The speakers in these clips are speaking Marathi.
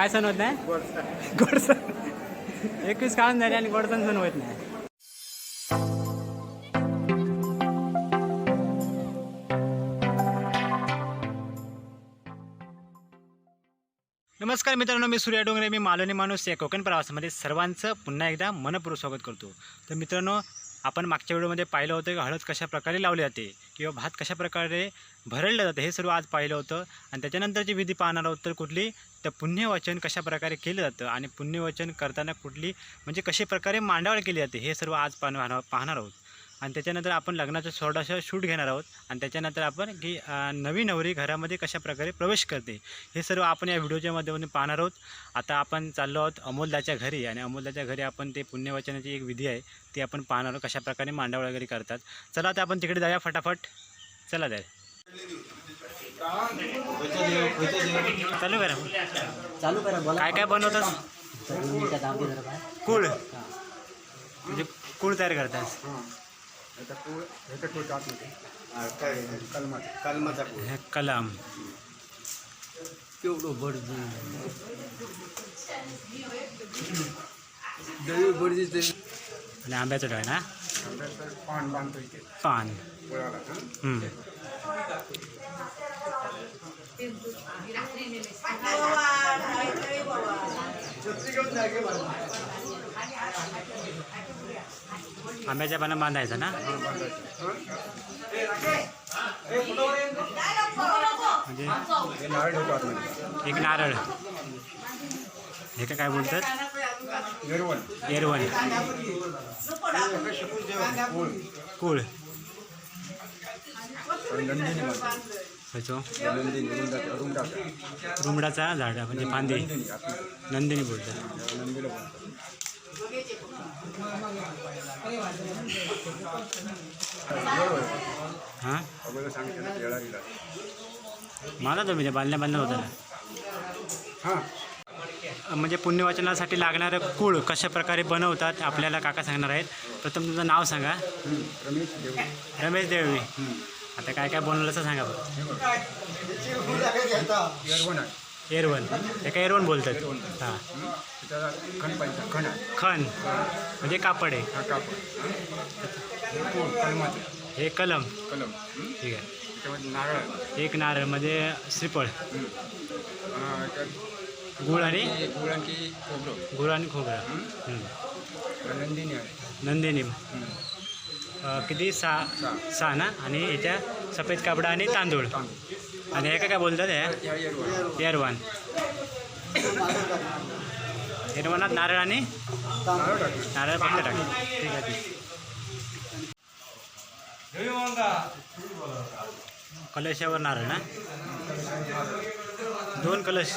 काय सण होत नाही? गोडसण. एकवीस काळून झाले आणि गोडसण सण सण होत नाही. नमस्कार मित्रांनो मी सूर्या डोंगरे मी मालवणी माणूस या कोकण प्रवासामध्ये सर्वांचं पुन्हा एकदा मनपूर्वक स्वागत करतो. तर मित्रांनो आपण मागच्या व्हिडिओमध्ये पाहिलं होतं की हळद कशा प्रकारे लावली जाते किंवा भात कशा प्रकारे भरडलं जातं हे सर्व आज पाहिलं होतं. आणि त्याच्यानंतरची विधी पाहणार आहोत तर कुठली? तर पुण्यवचन कशाप्रकारे केलं जातं आणि पुण्यवचन करताना कुठली म्हणजे कशा प्रकारे मांडावळ केली जाते हे सर्व आज पाहणार पाहणार आहोत. आणि त्याच्यानंतर आपण लग्नाचं छोटासा शूट घेणार आहोत. आणि त्याच्यानंतर आपण की नवी नवरी घरामध्ये कशा प्रकारे प्रवेश करते. हे सर्व आपण या व्हिडिओच्या माध्यमातून पाहणार आहोत. आता आपण चाललो आहोत अमोलदाच्या घरी आणि अमोलदाच्या घरी आपण ते पुण्यवचनाची एक विधी आहे ती आपण पाहणार आहोत कशा प्रकारे मांडावळ वगैरे करतात. चला आता आपण तिकडे जाऊया फटाफट. चला जाय चालू करा. चालू करा बोला. काय काय बनवतात. कूळ. म्हणजे कूळ तयार करतात. कलमाचा. हे कलम. केवढं बडजी दही बडजी ते. आणि आंब्याचं डाळ ना? पान बांधतो इथे पान. हा. आंब्याच्या पानं बांधायचं ना? म्हणजे नारळ एक नारळ. हे का काय बोलतात? निर्वण एरवण कुळ. नंदिनी रुमडाचा झाड म्हणजे फांदी. नंदिनी आतमध्ये नंदिनी बोलतात. हां? मला तो म्हणजे बांधल्या बांधल्या होता ना. हां. म्हणजे पुण्यवाचनासाठी लागणारं कूळ कशा प्रकारे बनवतात आपल्याला काका सांगणार आहेत. प्रथम तुमचं नाव सांगा. रमेश देव. आता काय काय बनवलं असं सांगा बरं. एरवण हे काय एरवण बोलतात हां. खण पाहिजे खण. खण. म्हणजे कापड आहे. हा कापड. हे कलमाचं. हे कलम. कलम. ठीक आहे. त्याच्यामध्ये नारळ. एक नारळ म्हणजे श्रीफळ. त्यात गुळ आणि? हे गुळ आणखी खोबरं. गुळ आणि खोबरं. नंदिनी आहे. नंदिनी. अं, किती? सहा. सहा ना? आणि याच्या सफेद कापडा आणि तांदूळ. तांदूळ. आणि हे काय बोलतात हे? या येरवण एरवण नारळ आणि? नारळ फक्त टाक. ठीक आहे कलशावर नारळ ना? दोन कलश.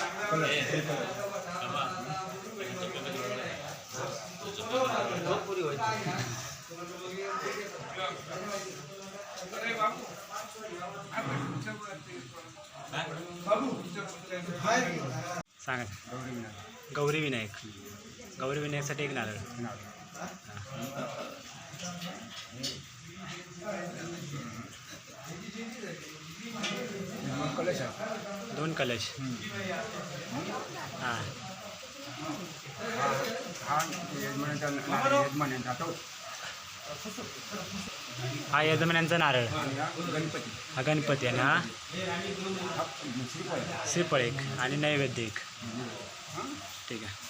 सांगा गौरी विनायक गौरी विनायकसाठी एक नारळ दोन कलश आहे दोन कलश हां हा यजमान्यांचा नारळ. हा गणपती आहे ना? श्रीफळ एक आणि नैवेद्य एक. ठीक आहे.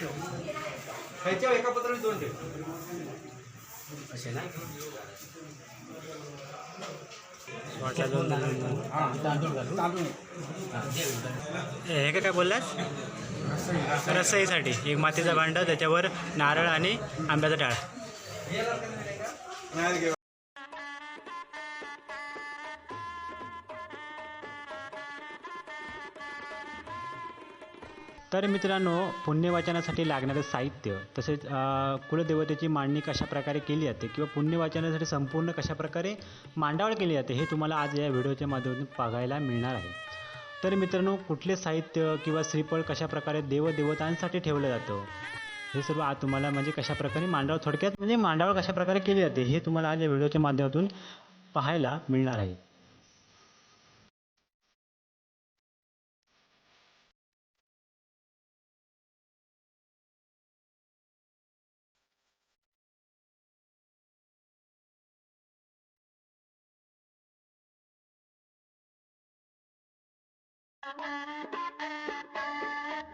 ठेव. ह्याच्यावर एका पत्राने दोन ठेव. असे ना हा काय काय बोललात रसई रसईसाठी. एक मातीचा भांडं त्याच्यावर नारळ आणि आंब्याचा डाळ. तर मित्रांनो पुण्यवाचनासाठी लागणारं साहित्य तसेच कुलदेवतेची मांडणी कशा प्रकारे केली जाते किंवा पुण्यवाचनासाठी संपूर्ण कशाप्रकारे मांडावळ केली जाते हे तुम्हाला आज या व्हिडिओच्या माध्यमातून बघायला मिळणार आहे. तर मित्रांनो कुठले साहित्य किंवा श्रीफळ कशाप्रकारे देवदेवतांसाठी ठेवलं जातं? हे सर्व आज तुम्हाला म्हणजे कशाप्रकारे मांडावळ थोडक्यात म्हणजे मांडावळ कशाप्रकारे केली जाते हे तुम्हाला आज या व्हिडिओच्या माध्यमातून पाहायला मिळणार आहे. Thank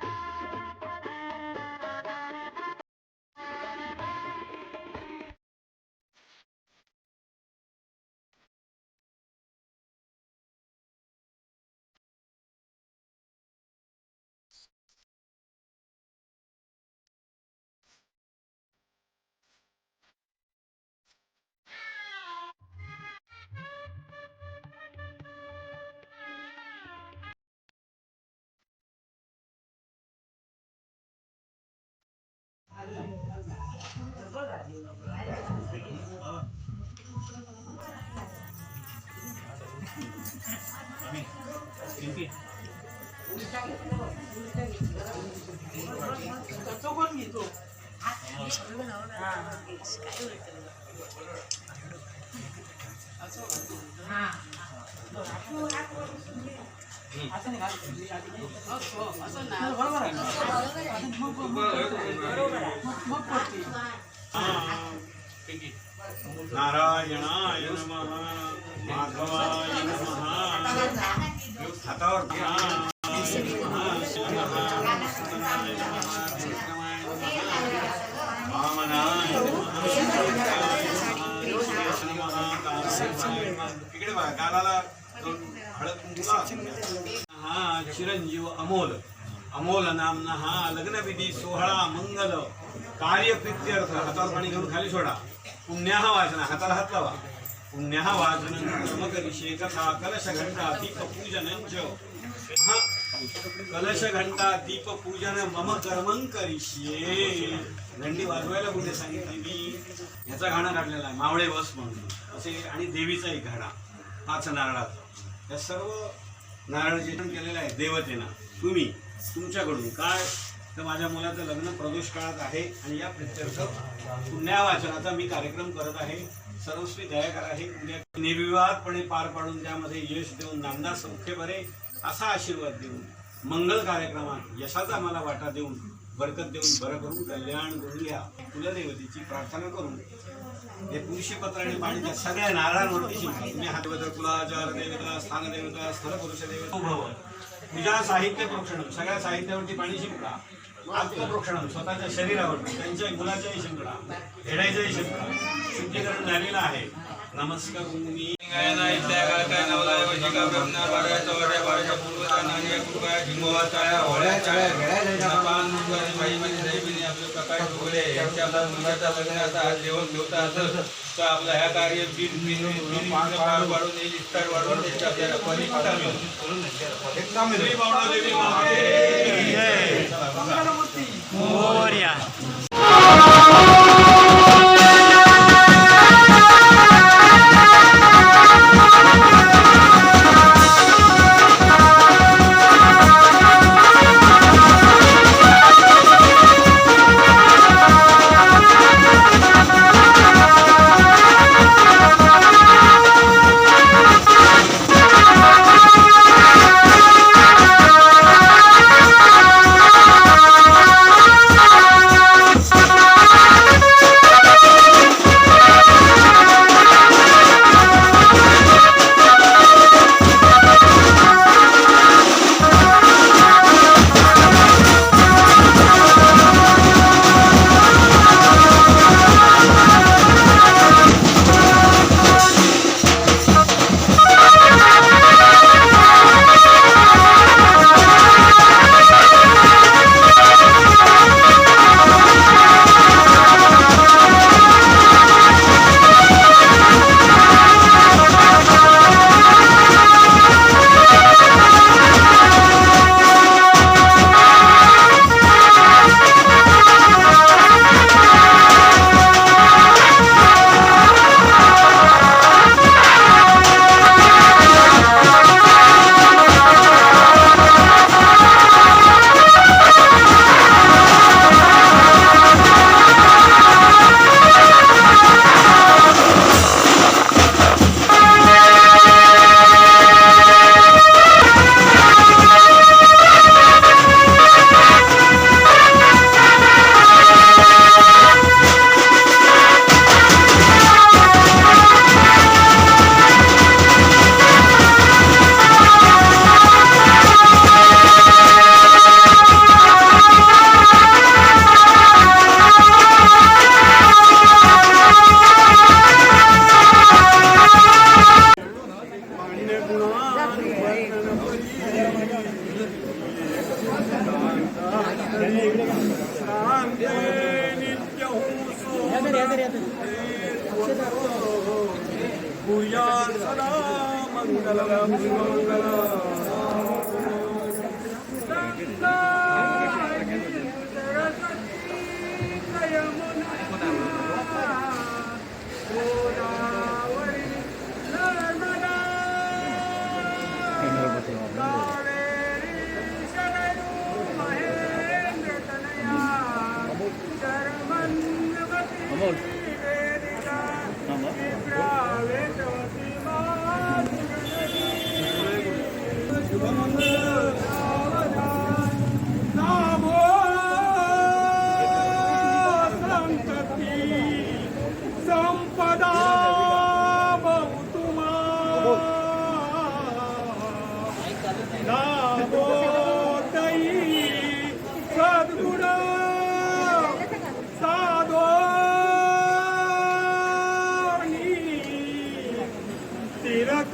you. Gracias. नमः हातावर घ्या. वामनाय नमः. इकडे बघा गालाला दोन हळद कुंकू लावा. हा चिरंजीव अमोल अमोल नामना हा लग्नविधी सोहळा मंगल कार्य प्रित्यर्थ हातावर पाणी घेऊन खाली सोडा. पुण्याहा वाचन. हाताला हात लावा. पुण्याहा वाचन. कर्मकरिषे तथा कलश घंटा दीप पूजन कलश घंटा दीप पूजन मम कर्मं करिष्ये. घंटी वाजवायला कुठे सांगितली मी? ह्याचा घाणा काढलेला आहे. मावळे बस म्हणून. असे आणि देवीचा एक घाणा. पाच नारळाचा. या सर्व नारळ जेवण केलेलं आहे देवतेना. तुम्ही तुमच्याकडून काय तर माझ्या मुलाचं लग्न प्रदोष काळात आहे आणि या प्रित्यर्थ पुण्यावाचनाचा मी कार्यक्रम करत आहे. सर्वस्वी दयाकर आहे उद्या निर्विवादपणे पार पाडून त्यामध्ये यश देऊन नामदा सौख्य भरे असा आशीर्वाद देऊन मंगल कार्यक्रमात यशाचा मला वाटा देऊन बरकत देऊन बरं करून कल्याण करून घ्या कुलदेवतेची प्रार्थना करून हे पुरुषी पत्र आणि पाणी त्या सगळ्या नारळांवरती शिंपा तुम्ही हातवत कुलाचार देवता स्थान देवता स्थल पुरुष देवता भव तुझ्या साहित्य प्रोक्षण सगळ्या साहित्यावरती पाणी शिंपला. आत्मप्रोक्षणम स्वतःच्या शरीरावर त्यांच्या मुलाच्याही शिंपडा हेडायचाही शिंपडा शुद्धीकरण झालेलं आहे. नमस्कार मी आपलं ह्या कार्य बिन बिन बिन पार पाडून येईल इस्तार वाढवून त्याच्या आपल्याला परिक्षा मिळेल श्री बावळादेवी महादेवी की जय. मोरया पूजा सदा मंगल मंगल gold.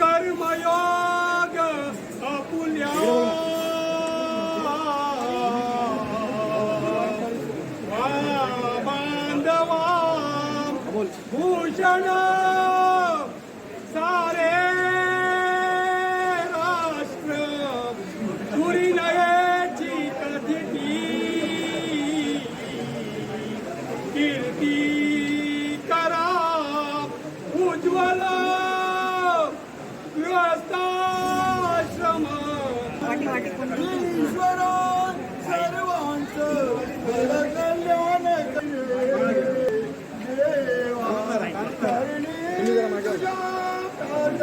कर्मयोग अपुल्या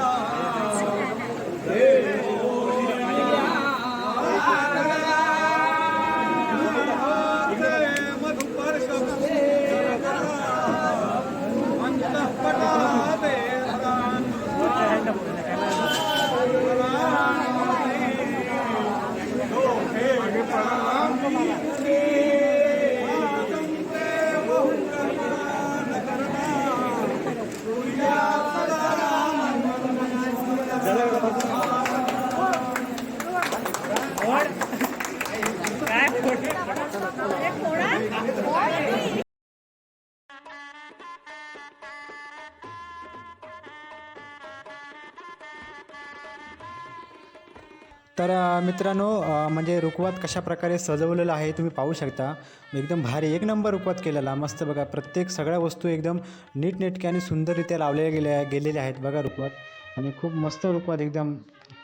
아, तर मित्रांनो म्हणजे रुखवात कशा प्रकारे सजवलेलं आहे तुम्ही पाहू शकता. एकदम भारी एक नंबर रुखवात केलेला. मस्त बघा प्रत्येक सगळ्या वस्तू एकदम नीटनेटके आणि सुंदररित्या लावल्या गेल्या गेलेल्या आहेत. बघा रुखवात. आणि खूप मस्त रुखवात एकदम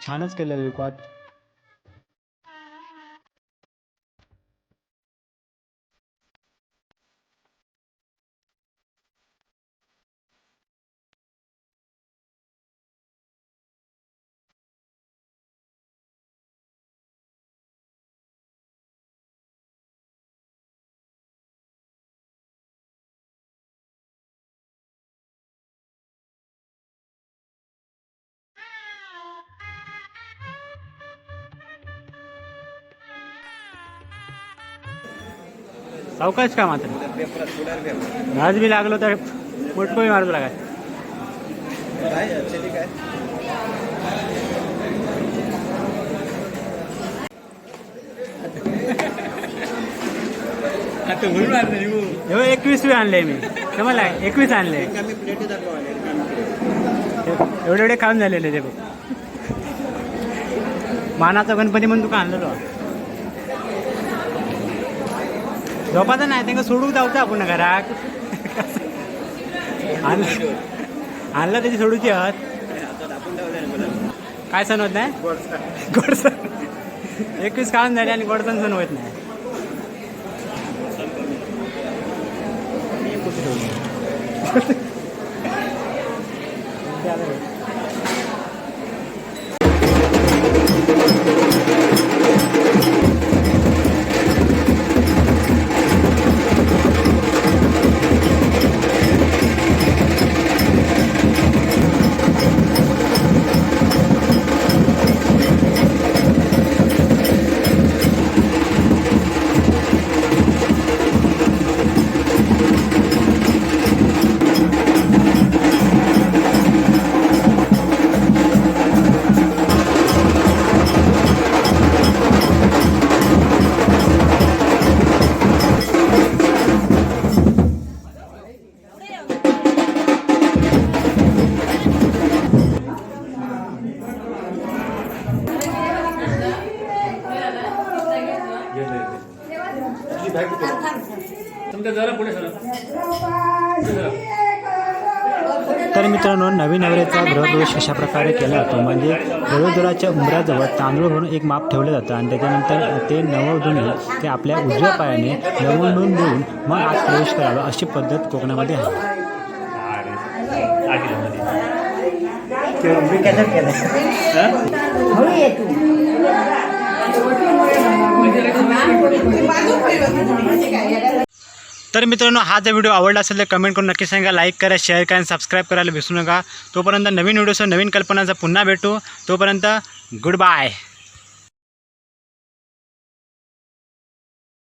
छानच केलेलं रुखवात. सावकाश का मात्र? आज बी लागलो तर मोठपणी मारतो हो एकवीस आणले मी. समजला एकवीस आणले. एवढे एवढे खाऊन झालेले ते बघ. मानाचा गणपती म्हणून तुका आणलेलो झोपाचं नाही त्यांना सोडून जाऊचं आपण घरात. आणलं त्याची सोडूची आहात काय सण होत नाही? गोड सण एकवीस खाऊन झाले आणि गोड सण होत नाही. तर प्रकारे केला जातो. म्हणजे प्रवेशद्वाराच्या उंबराजवळ तांदूळ म्हणून एक माप ठेवलं जातं आणि त्याच्यानंतर ते नववधूने ते आपल्या उजव्या पायाने नववधून देऊन मग आत प्रवेश करावा अशी पद्धत कोकणामध्ये आहे. तर मित्रांनो हा जर व्हिडिओ आवडला असेल तर कमेंट करून नक्की सांगा. लाईक करा शेअर करा आणि सबस्क्राईब करायला विसरू नका. तोपर्यंत नवीन व्हिडिओसह नवीन कल्पनाचा पुन्हा भेटू. तोपर्यंत गुड बाय